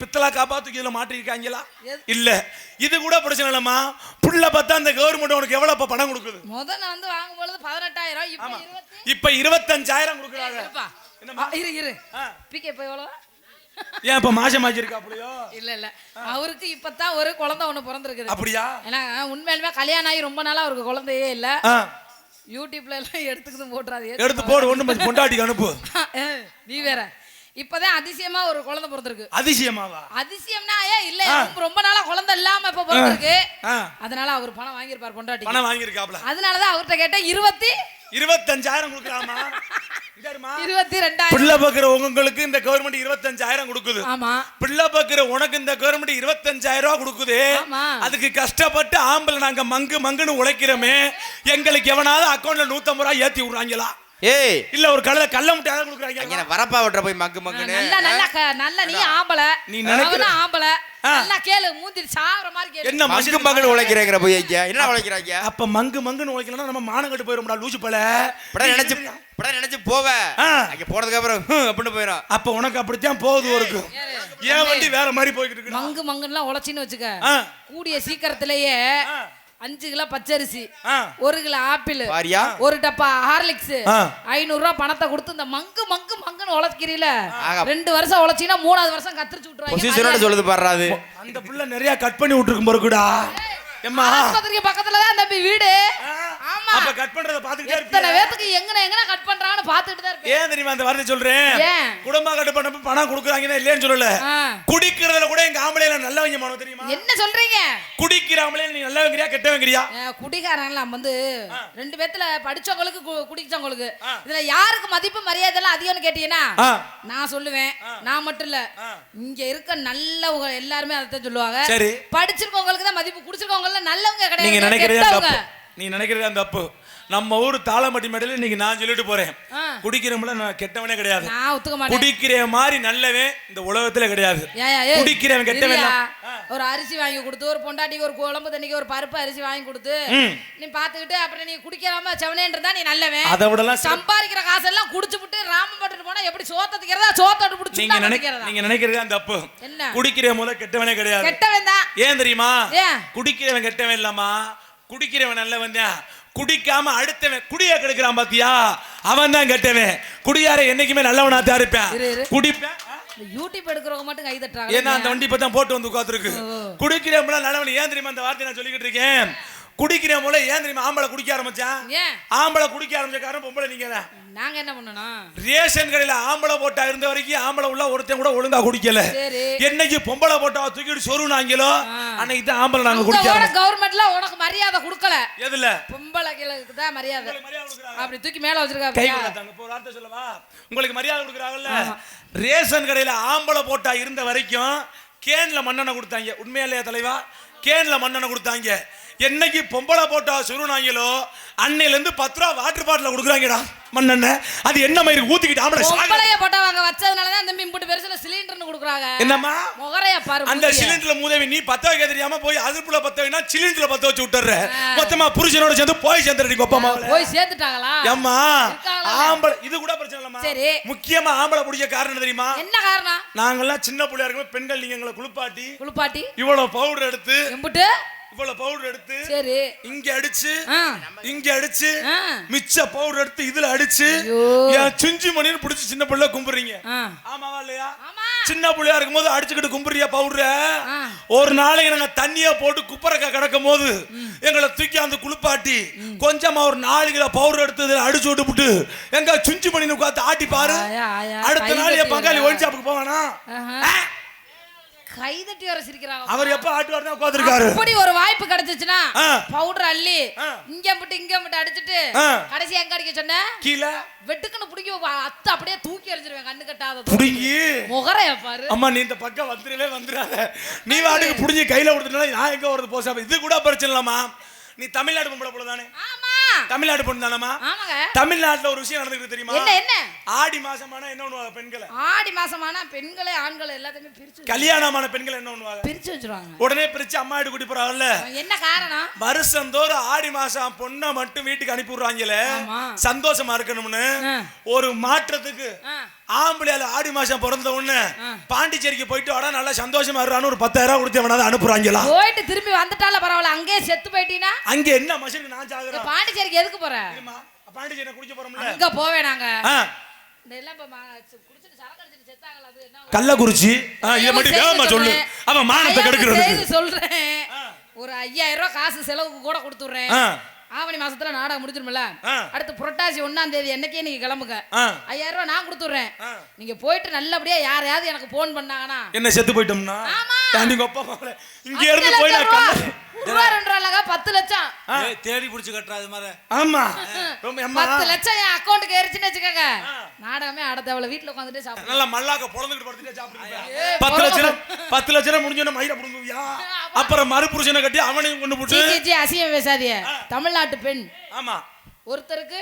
பித்தளா காப்பாத்து இதுல மாட்டிருக்காங்களா? இல்ல. இது கூட பிரச்சனை இல்லம்மா. புள்ள பார்த்தா அந்த கவர்மெண்ட் உனக்கு எவ்வளவு பணம் கொடுக்குது? முத நான் வந்து வாங்கும் பொழுது பதினெட்டாயிரம் இப்ப இருபத்தி இப்ப இருபத்தஞ்சாயிரம் கொடுக்குறாங்க. இரு இரு. பிகே போய் எவ்வளோ ஏன் இப்ப மாசம் மாச்சிருக்காப்லையோ இல்ல. இல்ல அவருக்கு இப்பதான் ஒரு குழந்தை ஒண்ணு பிறந்திருக்குது. அப்படியா? ஏன்னா உண்மையிலுமே கல்யாணம் ஆகி ரொம்ப நாளா அவருக்கு குழந்தையே இல்ல. யூடியூப்ல எல்லாம் எடுத்துக்கிட்டு போட்டுறாது. எடுத்து போடு ஒண்ணு பொண்டாட்டிக்கு அனுப்பு. நீ வேற. இப்பதான் அதிசயமா ஒரு குழந்தை பிறந்திருக்கு. அதிசயமாவா? அதிசயம்னா ஏன் இல்ல ரொம்ப- ரொம்ப நாளா குழந்தை இல்லாம இப்ப பிறந்திருக்கு. அதனால அவர் பணம் வாங்கியிருப்பார் பொண்டாட்டி பணம் வாங்கியிருக்காப்ல அதனாலதான் அவர்கிட்ட கேட்டேன் இருபத்தி இருபத்தஞ்சாயிரம் கொடுக்குறாமா இதாருமா? இருபத்தி ரெண்டாயிரம். பிள்ளை பாக்குற உங்களுக்கு இந்த கவர்மெண்ட் இருபத்தஞ்சாயிரம் கொடுக்குது. ஆமா. பிள்ளை பாக்குற உனக்கு இந்த கவர்மெண்ட் இருபத்தஞ்சாயிரம் ரூபாய் கொடுக்குது. ஆமா. அதுக்கு கஷ்டப்பட்டு ஆம்பளை நாங்க மங்கு மங்குன்னு உழைக்கிறோமே. எங்களுக்கு எவனாவது அக்கௌண்ட்ல நூத்தம்பது ரூபாய் ஏத்தி விடுறாங்களா? ஏய். இல்ல ஒரு கல்ல கல்ல முட்டையாவது கொடுக்குறாங்க. அங்க வரப்பா விட்டுற போய் மக்கு மக்குன்னு. நல்ல நல்ல க- நல்ல நீ ஆம்பளை. நீ நினைக்கிற- ஆம்பளை. நல்லா கேளு மூஞ்சி சாவற மாதிரி கேளு. என்ன மக்கு மங்கு மக்குன்னு உழைக்கிறேங்கிற போய் ஐயா என்ன உழைக்கிறாங்க அப்ப மங்கு மங்குன்னு உழைக்கலன்னா நம்ம மானம் கட்டு போயிரும்டா லூசு பல. இப்படா நினைச்சு இப்படா நினைச்சு போவ. ஆ. அங்க போனதுக்கு அப்புறம் ஹம் அப்படின்னு போயிடும் அப்ப உனக்கு அப்படித்தான் போகுது இருக்கு ஏன் வண்டி வேற மாதிரி போய்கிட்டு இருக்கு? மங்கு மங்குன்னுலாம் உழைச்சின்னு வச்சுக்க. கூடிய சீக்கிரத்திலேயே. அஞ்சு கிலோ பச்சரிசி. ஒரு கிலோ ஆப்பிள் ஒரு டப்பா ஹார்லிக்ஸ். ஐநூறு ரூபாய் பணத்தை கொடுத்து இந்த மங்கு மங்கு மங்குன்னு உழைக்கிறீல. ரெண்டு வருஷம் உழைச்சீங்கன்னா மூணாவது வருஷம் கத்திரிச்சு விட்டுருவாங்க. சொல்லுது பாடுறாது அந்த புள்ள நிறைய கட் பண்ணி விட்டுருக்கும் பொறுக்குடா பக்கத்துல தான் தம்பி வீடு. ஆமா அப்ப கட் பண்றத பாத்துக்கிட்டே எத்தனை இருப்பியா? பேத்துக்கு எங்கன எங்கன கட் பண்றான்னு பாத்துட்டு தான் இருப்பேன் ஏன் தெரியுமா அந்த வார்த்தை சொல்றேன்? குடும்ப பண்ணப்ப பணம் கொடுக்குறாங்கன்னா இல்லைன்னு சொல்லல. குடிக்கிறதுல கூட எங்க ஆம்பளைல நல்லவங்க மனம் தெரியுமா? என்ன சொல்றீங்க? குடிக்கிற ஆம்பளை நீ நல்லவங்கிறியா கெட்டவங்கிறியா அஹ் குடிகாரங்களாம் வந்து ரெண்டு பேத்துல படிச்சவங்களுக்கு குடிச்சவங்களுக்கு இதுல யாருக்கு மதிப்பு மரியாதை எல்லாம் அதிகம்னு கேட்டீங்கன்னா. நான் சொல்லுவேன். நான் மட்டும் இல்ல. இங்க இருக்க நல்லவங்க எல்லாருமே அதைத்தான் சொல்லுவாங்க. சரி. படிச்சிருக்கவங்களுக்கு தான் மதிப்பு குடிச்சிருக்கவங்க எல்லாம் நல்லவங்க கிடையாது. நீ நினைக்கிறதே அந்த தப்பு. நம்ம ஊர் தாளம்பட்டி மேடையில இன்னைக்கு நான் சொல்லிட்டு போறேன். குடிக்கிறவங்கள நான் கெட்டவனே கிடையாது. குடிக்கிற மாதிரி நல்லவன் இந்த உலகத்துல கிடையாது. குடிக்கிறவன் கெட்டவன். ஒரு அரிசி வாங்கி கொடுத்து ஒரு பொண்டாட்டிக்கு ஒரு குழம்பு தண்ணிக்கு ஒரு பருப்பு அரிசி வாங்கி கொடுத்து. நீ பாத்துக்கிட்டு அப்புறம் நீ குடிக்காம செவனேன்னு இருந்தா நீ நல்லவன். அதை சிறப்பு. சம்பாதிக்கிற காசெல்லாம் குடிச்சு விட்டு ராமம் பட்டுட்டு போனா எப்படி சோத்தத்துக்கிறதா சோத்தோட்டு நீங்க பிடிச்சி நினை நினைக்கிறதா நீங்க நினைக்கிறது தப்பு. என்ன? குடிக்கிற முத கெட்டவனே கிடையாது. கெட்டவன் தான். ஏன் தெரியுமா? ஏன்? குடிக்கிறவன் கெட்டவன் இல்லம்மா. குடிக்கிறவன் நல்லவன் குடிக்காம அடுத்தவன் குடிய கெடுக்கிறான் பாத்தியா? அவன் தான் கெட்டவன். குடியார என்னைக்குமே நல்லவனா தான் இருப்பேன். இரு, இரு. குடிப்பேன் யூடியூப் எடுக்கிறவங்க மட்டும் கை ஏன்னா தட்டுறாங்க அந்த வண்டி இப்பதான் போட்டு வந்து உட்காந்துருக்கு குடிக்கிறவங்கள நல்லவன். ஏன் தெரியுமா அந்த வார்த்தை நான் சொல்லிக்கிட்டு இருக்கேன்? குடிக்கிறவங்கள ஏன் தெரியுமா? ஆம்பளை குடிக்க ஆரம்பிச்சான் ஏன்? ஆம்பளை குடிக்க ஆரம்பிச்ச காரணம் பொம்பளை நீங்க நாங்க என்ன பண்ணணும்? ரேஷன் கடையில ஆம்பளை போட்டா இருந்த வரைக்கும் ஆம்பளை உள்ள ஒருத்தன் கூட ஒழுங்கா குடிக்கல. சரி. என்னைக்கு பொம்பளை போட்டா தூக்கிட்டு சொருனாங்களோ அன்னைக்கு தான் ஆம்பளை நாங்க குடிக்க. கவர்மெண்ட்ல உனக்கு மரியாதை கொடுக்கல. எதுல? பொம்பளைகளுக்கு தான் மரியாதை. அப்படி தூக்கி மேல வச்சிருக்காங்க ஒரு வார்த்தை சொல்லவா? உங்களுக்கு மரியாதை கொடுக்குறாங்கல்ல? ரேஷன் கடையில ஆம்பளை போட்டா இருந்த வரைக்கும் கேன்ல மண்ணெண்ணெய் கொடுத்தாங்க. உண்மையா இல்லையா தலைவா? கேன்ல மண்ணெண்ணெய் கொடுத்தாங்க. என்னைக்கு பொம்பளை போட்டா சுருனாங்களோ அன்னையில இருந்து பத்து ரூபா வாட்டர் பாட்டில கொடுக்குறாங்கடா மண்ணெண்ணெய் அது என்ன மாதிரி ஊத்திக்கிட்டு ஆம்பளை பொம்பளைய போட்டவங்க வச்சதுனாலதான் இந்த இம்புட்டு பெருசுல சிலிண்டர்னு கொடுக்குறாங்க. என்னம்மா? முகரைய பாரு அந்த. சிலிண்டர்ல மூதேவி நீ பத்த வைக்க தெரியாம போய் அதுக்குள்ள பத்த வைனா சிலிண்டர்ல பத்த வச்சு விட்டுற மொத்தமா புருஷனோட சேர்ந்து போய் சேர்ந்துடி கொப்பா மாவுல. போய் சேர்த்துட்டாங்களா ஏம்மா? ஆம்பளை இது கூட பிரச்சனை இல்லம்மா. சரி. முக்கியமா ஆம்பளை பிடிக்க காரணம் என்ன தெரியுமா? என்ன காரணம்? நாங்கெல்லாம் சின்ன பிள்ளையா இருக்கும்போது பெண்கள் நீங்க எங்களை குளிப்பாட்டி குளிப்பாட்டி? இவ்வளவு பவுடர் எடுத்து இவ்வளவு பவுடர் எடுத்து சரி இங்க அடிச்சு. இங்க அடிச்சு. மிச்ச பவுடர் எடுத்து இதுல அடிச்சு. என் சுஞ்சி மணின்னு பிடிச்சி சின்ன பிள்ளை கும்பிடுறீங்க. ஆமாவா இல்லையா ஆமா சின்ன பிள்ளையா இருக்கும்போது அடிச்சுக்கிட்டு கும்பிடுறியா பவுடர. ஒரு நாளைக்கு நாங்க தண்ணிய போட்டு குப்பரக்க கிடக்கும் போது எங்களை தூக்கி அந்த குளிப்பாட்டி கொஞ்சமா ஒரு நாலு கிலோ பவுடர் எடுத்து இதுல அடிச்சு விட்டுப்புட்டு எங்க சுஞ்சி மணின்னு உட்காந்து ஆட்டி பாரு அடுத்த நாள் என் பங்காளி. ஒயின் ஷாப்புக்கு போவானா ஆஹா. கை தட்டி வர சிரிக்கிறாங்க. அவர் எப்ப ஆட்டுவார் தான் உட்காந்துருக்காரு அப்படி ஒரு வாய்ப்பு கிடைச்சிச்சுன்னா ஆ. பவுடர் அள்ளி. இங்க மட்டும் இங்க மட்டும் அடிச்சிட்டு. கடைசி எங்க அடிக்க சொன்ன? கீழே. வெட்டுக்குன்னு பிடிக்க வா- அத்தை அப்படியே தூக்கி எறிஞ்சிருவேன் கண்ணு கட்டாத புடுங்கி. முகரைய பாரு. அம்மா நீ இந்த பக்கம் வந்துடவே வந்துடாத. நீ வாட்டுக்கு புடிஞ்சு கையில கொடுத்துட்டா நான் எங்க வருது போசா இது கூட பிரச்சனை இல்லம்மா. நீ தமிழ்நாடு பொம்பளை போல தானே ஆமா. தமிழ்நாடு பொண்ணு ஆமாங்க. தமிழ்நாட்டுல ஒரு விஷயம் நடந்துருக்கு தெரியுமா? என்ன என்ன? ஆடி மாசமானா என்ன பண்ணுவாங்க பெண்களை? ஆடி மாசமானா பெண்களே ஆண்களை எல்லாத்தையுமே பிரிச்சு கல்யாணமான பெண்கள் என்ன பண்ணுவாங்க பிரிச்சு வச்சிருவாங்க. உடனே பிரிச்சு அம்மா வீட்டு கூட்டி போறாங்கல்ல? என்ன காரணம்? வருஷந்தோறும் ஆடி மாசம் பொண்ணை மட்டும் வீட்டுக்கு அனுப்பி விடுறாங்களே. சந்தோஷமா இருக்கணும்னு. ஒரு மாற்றத்துக்கு. ஆம்பளையால ஆடி மாசம் பிறந்த உடனே பாண்டிச்சேரிக்கு போயிட்டு வர நல்லா சந்தோஷமா இருறான்னு ஒரு பத்தாயிரம் ரூபாய் கொடுத்து வேணாலும் அனுப்புறாங்களா? போயிட்டு திரும்பி வந்துட்டால பரவாயில்ல. அங்கேயே செத்து போயிட்டீனா? அங்க என்ன மனுஷனுக்கு நான் இந்த சாகுறேன் பாண்டிச்சேரிக்கு எதுக்கு போற? தெரியுமா? பாண்டிச்சேரி குடிக்க போறோம்ல? அங்க போவே நாங்க. கள்ளக்குறிச்சி. இதை மட்டும் வேகமா சொல்லு. அவன் மானத்தை கெடுக்கிறது சொல்றேன். ஒரு ஐயாயிரம் ரூபாய் காசு செலவுக்கு கூட கொடுத்துடுறேன். ஆவணி மாசத்துல நாடகம் முடிஞ்சிருமில்ல. அடுத்து புரட்டாசி ஒண்ணாம் தேதி என்னைக்கே நீங்க கிளம்புங்க. ஐயாயிரம் ரூபாய் நான் கொடுத்துடுறேன். நீங்க போயிட்டு நல்லபடியா யாரையாவது எனக்கு போன் பண்ணாங்கன்னா என்ன செத்து போயிட்டோம்னா? இங்க இருந்து போய் லட்சம் நான் ரூபா. ரெண்டு பத்து லட்சம். தேடி பிடிச்சி கட்டுறாது மாதிரி. ஆமா. ரொம்ப அம்மா. பத்து லட்சம் என் அக்கௌண்ட்டுக்கு ஏறிச்சுன்னு வச்சுக்கோங்க. நாடகமே தேவையில்ல வீட்டுல உட்காந்துட்டு சாப்பிடுறேன் நல்லா மல்லாக்க பொழந்துக்கிட்டு படுத்துட்டு சாப்பிடுங்க ஏய், பத்து லட்சம் பத்து லட்சம் முடிஞ்சோன்னு மயிரை புடுங்குவியா? அப்புறம் மறுபுருஷனை கட்டி அவனையும் கொண்டு போட்டு. அசிங்கம் பேசாதீங்க. தமிழ்நாட்டு பெண். ஆமா. ஒருத்தருக்கு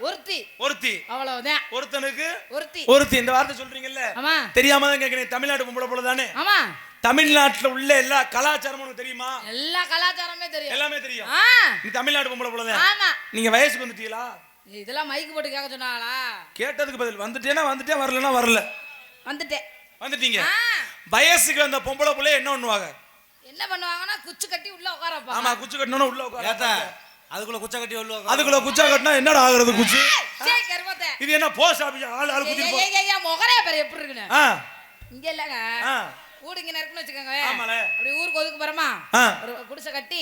ஒருத்தி. ஒருத்தி. அவ்வளவுதான். ஒருத்தனுக்கு ஒருத்தி. ஒருத்தி. இந்த வார்த்தை சொல்றீங்கல்ல? ஆமா. தெரியாம தான் கேக்குறீங்க தமிழ்நாடு பொம்பளை போல தானே ஆமா. தமிழ்நாட்டுல உள்ள எல்லா கலாச்சாரமும் தெரியுமா? எல்லா கலாச்சாரமே தெரியும். எல்லாமே தெரியும். ஆ. நீ தமிழ்நாடு பொம்பளை போல தான் ஆமா. நீங்க வயசுக்கு வந்துட்டீங்களா? இதெல்லாம் மைக்கு போட்டு கேட்க சொன்னாங்களா கேட்டதுக்கு பதில். வந்துட்டேன்னா வந்துட்டேன் வரலன்னா வரல. வந்துட்டேன். வந்துட்டீங்க. வயசுக்கு வந்த பொம்பளை புள்ள என்ன பண்ணுவாங்க? என்ன பண்ணுவாங்கன்னா குச்சி கட்டி உள்ள உட்காரப்பா ஆமா குச்சி கட்டணும் உள்ள உட்காரு அதுக்குள்ள குச்சை கட்டி உள்ளுவா அதுக்குள்ள குச்சா கட்டினா என்னடா ஆகுறது குச்சி? இது என்ன போஸ்ட் ஆபீஸ் ஆள் ஆள் குத்தி போ. முகரே பேர் எப்படி இருக்குன்னு? இங்க இல்லங்க. வீடு இங்க இருக்குன்னு வச்சுக்கோங்க. அப்படி ஊருக்கு ஒதுக்கு போறோமா. ஒரு குடிசை கட்டி.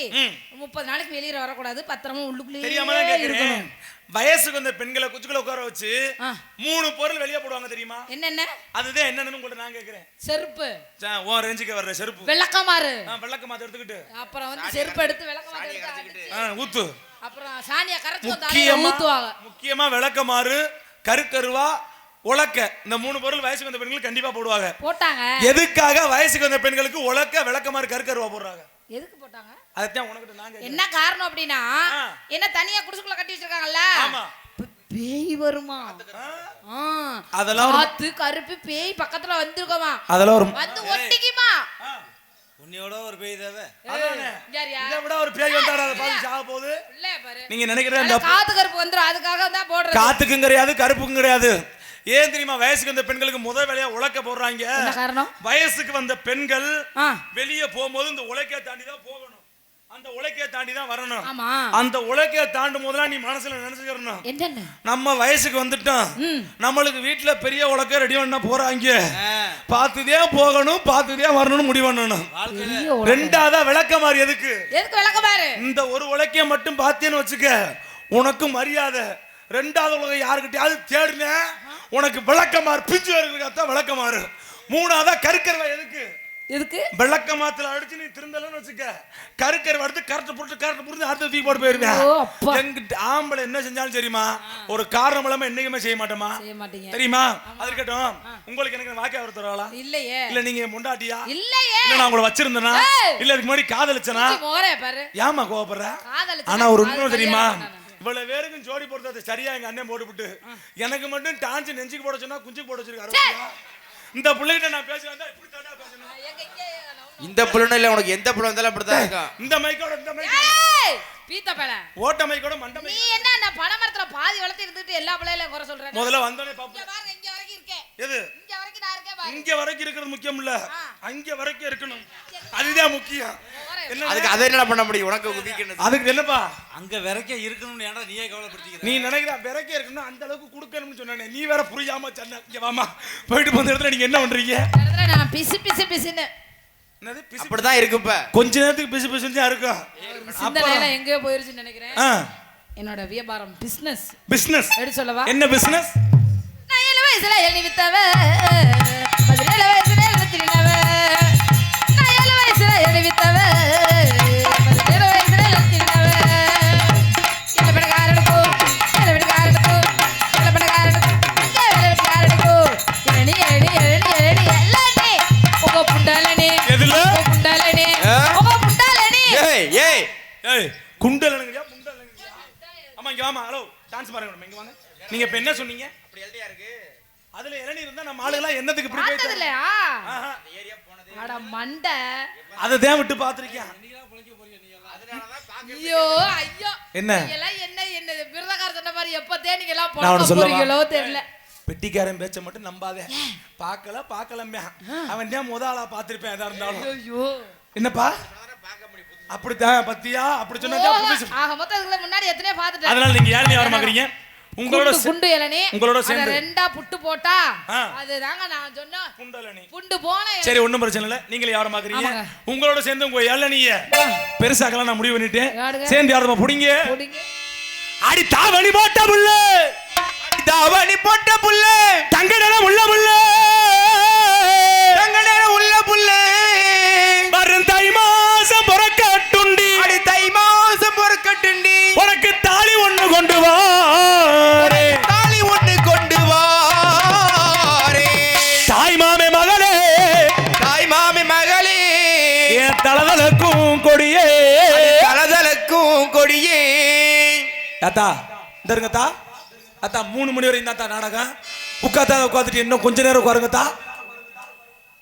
முப்பது நாளைக்கு வெளியில வரக்கூடாது. பத்திரமா தெரியாம தான் உள்ளுக்குள்ளேயே கேக்குறேன். இருக்கணும். வயசுக்கு வந்த பெண்களை குச்சிக்குள்ள உட்கார வச்சு. மூணு பொருள் வெளியே போடுவாங்க தெரியுமா? என்னென்ன? அதுதான் என்னன்னு உங்கள்ட்ட நான் கேக்குறேன். செருப்பு. உன் ரேஞ்சுக்கு வர்ற செருப்பு. விளக்கமாறு ஆ, வெள்ளக்க மாத்த எடுத்துக்கிட்டு. அப்புறம் வந்து செருப்பு எடுத்து விளக்கமாறு எடுத்து அடிச்சு, ஆ, ஊத்து. அப்புறம் சாணியை கரைச்சு முக்கியமா விளக்கமாறு கருக்கருவா உலக்க. இந்த மூணு பொருள் வயசுக்கு வந்த பெண்கள் கண்டிப்பா போடுவாங்க. போட்டாங்க. எதுக்காக வயசுக்கு வந்த பெண்களுக்கு உலக்க விளக்கமாறு கருக்கருவா போடுறாங்க? எதுக்கு போட்டாங்க? அதைத்தான் உனக்கிட்ட நான் கேக்குறேன். என்ன காரணம் அப்படின்னா. என்ன தனியா குடிசுக்குள்ள கட்டி வச்சிருக்காங்கல்ல? ஆமா. பேய் வருமா. அதெல்லாம் காத்து கருப்பு பேய் பக்கத்துல வந்திருக்கோமா? அதெல்லாம் ஒரு வந்து ஒட்டிக்குமா? உன்னையோட ஒரு பேய் தேவை? இதை விட ஒரு பேய் அதை பார்த்து சாக போகுது நீங்க நினைக்கிற காத்து கருப்பு வந்துரும் அதுக்காக தான் போடுறது. காத்துக்கும் கிடையாது கருப்புக்கும் கிடையாது ஏன் தெரியுமா வயசுக்கு வந்த பெண்களுக்கு முதல் வேலையா உழைக்க போடுறாங்க. என்ன காரணம்? வயசுக்கு வந்த பெண்கள் வெளியே போகும்போது இந்த உழைக்க தாண்டி தான் போகணும். அந்த உழைக்க தாண்டி தான் வரணும். ஆமா. அந்த உழைக்க தாண்டும் போதெல்லாம் நீ மனசுல நினைச்சுக்கிறணும். என்னென்ன? நம்ம வயசுக்கு வந்துட்டோம். ம். நம்மளுக்கு வீட்டுல பெரிய உலக்க ரெடி பண்ண போறாங்க. பார்த்துதே போகணும் பார்த்துதே வரணும்னு முடிவு பண்ணணும். ரெண்டாவதா விளக்க மாதிரி எதுக்கு? எதுக்கு விளக்க பாரு இந்த ஒரு உலக்கைய மட்டும் பார்த்தேன்னு வச்சுக்க உனக்கு மரியாதை. ரெண்டாவது உலகம் யாருக்கிட்டயாவது தேடுன? உனக்கு விளக்கமாறு பிஞ்சு வருகிறதான் விளக்கமாறு மூணாவதா கருக்கருவா எதுக்கு? எதுக்கு? விளக்கமாத்துல அடிச்சு நீ திருந்தலன்னு வச்சுக்க. கருக்கருவா எடுத்து கரெக்ட் போட்டு கரெக்ட் புரிஞ்சு அடுத்த தூக்கி போட்டு போயிருவேன். எங்கிட்ட ஆம்பளை என்ன செஞ்சாலும் சரிம்மா ஒரு காரணம் இல்லாம என்னைக்குமே செய்ய மாட்டோமா தெரியுமா? அது இருக்கட்டும். உங்களுக்கு எனக்கு வாக்கிய அவர் தருவாளா இல்லையே. இல்ல நீங்க முண்டாட்டியா இல்லையே. இல்ல நான் உங்களை வச்சிருந்தேனா. இல்ல இதுக்கு முன்னாடி காதலிச்சனா? ஏமா கோவப்படுற? ஆனா ஒரு உண்மை தெரியுமா. இவ்வளவு பேருக்கும் ஜோடி போடுறது சரியா? எங்க அண்ணன் போட்டுவிட்டு எனக்கு மட்டும் டான்ஸ் நெஞ்சுக்கு போட சொன்னா குஞ்சுக்கு போட வச்சிருக்காரு. இந்த பிள்ளைகிட்ட நான் பேசுறேன் இப்படி தாண்டா பேசணும். இந்த புலனும் இல்ல உனக்கு எந்த புலம் வந்தாலும் அப்படித்தான் இருக்கும் இந்த மைக்கோட இந்த மைக் பீத்த ஓட்ட மைக்கோட மண்ட நீ என்ன நான் பனை மரத்துல பாதி வளர்த்து இருந்துட்டு எல்லா பிள்ளைகளையும் குறை சொல்றேன் முதல்ல வந்தோடனே பாப்போம். இங்க வரைக்கும் இருக்கேன். எது? இங்க வரைக்கும் நான் இருக்கேன் பாரு. இங்க வரைக்கும் இருக்கிறது முக்கியம் இல்ல. அங்க வரைக்கும் இருக்கணும். அதுதான் முக்கியம். என்ன அதுக்கு அதை என்ன பண்ண முடியும்? உனக்கு குதிக்கணும் அதுக்கு என்னப்பா? அங்க விரைக்க இருக்கணும்னு ஏன்டா நீயே கவலைப்படுத்திக்கிற? நீ நினைக்கிற விறக்க இருக்கணும் அந்த அளவுக்கு கொடுக்கணும்னு சொன்னானே. நீ வேற புரியாம சொன்ன. இங்க வாமா போயிட்டு போன இடத்துல நீங்க என்ன பண்றீங்க? நான் பிசு பிசு பிசுன்னு. என்னது? பிசு அப்படிதான் இருக்கு இப்ப கொஞ்ச நேரத்துக்கு பிசு பிசுன்னு தான் இருக்கும் சிந்தனை எங்கேயோ போயிருச்சுன்னு நினைக்கிறேன். என்னோட வியாபாரம் பிசினஸ் பிசினஸ் எடுத்து சொல்லவா? என்ன பிசினஸ் நான் ஏழு வயசுல எழுதி வித்தவ. வயசுல எழுதி வித்தவ பதினேழு வயசுல எழுதி திரினவ என்ன பணக்காரனுக்கு என்ன பணக்காரனுக்கு என்ன பணக்காரனுக்கு என்ன பணக்காரனுக்கு எழனி எழனி எழனி எழனி எல்லானே உங்க புண்டாலனே எதுல? உங்க புண்டாலனே ஆ? உங்க புண்டாலனே ஏய். ஏய். ஏய் குண்டல் எனங்கறியா புண்டல் எனங்கறியா ஆமா இங்க வாமா ஹலோ டான்ஸ் பாருங்க இங்க வாங்க. நீங்க இப்ப என்ன சொன்னீங்க? அப்படி எழுதியா இருக்கு? அதுல இளநீ இருந்தா நம்ம ஆளுகளா என்னத்துக்கு ப்ரிப்பேர் பார்த்தது அட மண்டை. அதை தான் விட்டு பாத்திருக்கேன் ஐயோ ஐயோ. என்ன? நீங்கெல்லாம் என்ன என்ன விருதக்கார சொன்ன மாதிரி எப்ப தேனிங்க எல்லாம் சொல்லவா? போறீங்களோ தெரியல. பெட்டிக்காரன் பேச்ச மட்டும் நம்பாதே. பார்க்கல பார்க்கலம்பே அவன் தான் முத ஆளா பார்த்திருப்பேன் எதா இருந்தாலும். ஐயோ என்னப்பா? அப்படித்தான் பத்தியா? அப்படி சொன்னா ஆக மொத்தம் முன்னாடி எத்தனையோ பார்த்துட்டேன். அதனால நீங்க யாருமே வர மாட்டீங்க உங்களோட குண்டு- குண்டு இளநீ உங்களோட சேர்ந்து. ரெண்டா புட்டு போட்டா. அதுதாங்க நான் சொன்னேன் குண்டலனி புண்டு போன இளநீ. சரி ஒண்ணும் பிரச்சனை இல்ல நீங்களே யாரும் பாக்குறீங்க ஆமாங்க. உங்களோட சேர்ந்து உங்க இளநிய பெருசாக்கலாம் நான் முடிவு பண்ணிட்டேன்? சேர்ந்து யாரும் புடிங்க. அடி தாவணி போட்ட புள்ள தாவணி போட்ட புள்ள தங்க நிலம் உள்ள புள்ள கொடியே தாத்தா இந்த இருங்க தா. அத்தா மூணு மணி வரையும் தாத்தா நாடகம். உட்காத்தா உட்காந்துட்டு இன்னும் கொஞ்ச நேரம் உட்காருங்க தா.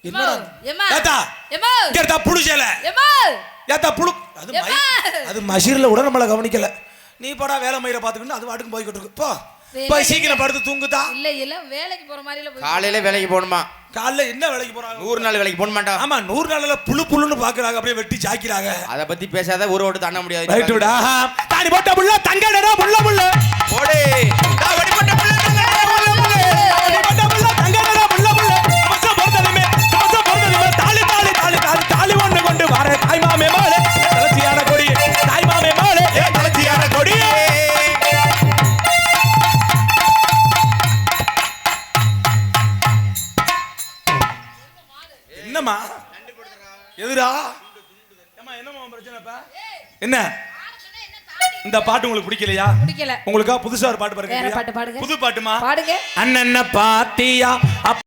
என்னடா? எம்மா. ஏத்தா புழு. அது. அது மஷீர்ல கூட நம்மள கவனிக்கல. நீ போடா வேலை மயிரை பாத்துக்கிட்டு அது வாட்டுக்கு போய்கிட்டு இருக்கு. போ. போய் சீக்கிரம் படுத்து தூங்குதா இல்ல இல்ல வேலைக்கு போற மாதிரி காலையில வேலைக்கு போகணுமா? காலைல என்ன வேலைக்கு போறாங்க? நூறு நாள் வேலைக்கு போக மாட்டா. ஆமா நூறு நாள்ல புழு புழுன்னு பாக்குறாங்க அப்படியே வெட்டி சாக்கிறாங்க அத பத்தி பேசாத ஊரை விட்டு தாண்ட முடியாது. ரைட்டுடா தாடி போட்ட புள்ள தங்க புள்ள புள்ள. போடு. என்ன? இந்த பாட்டு உங்களுக்கு பிடிக்கலையா? பிடிக்கல. உங்களுக்கா புதுசா ஒரு பாட்டு பாருங்க புது பாட்டுமா? பாடுங்க. அண்ணன பாத்தியா?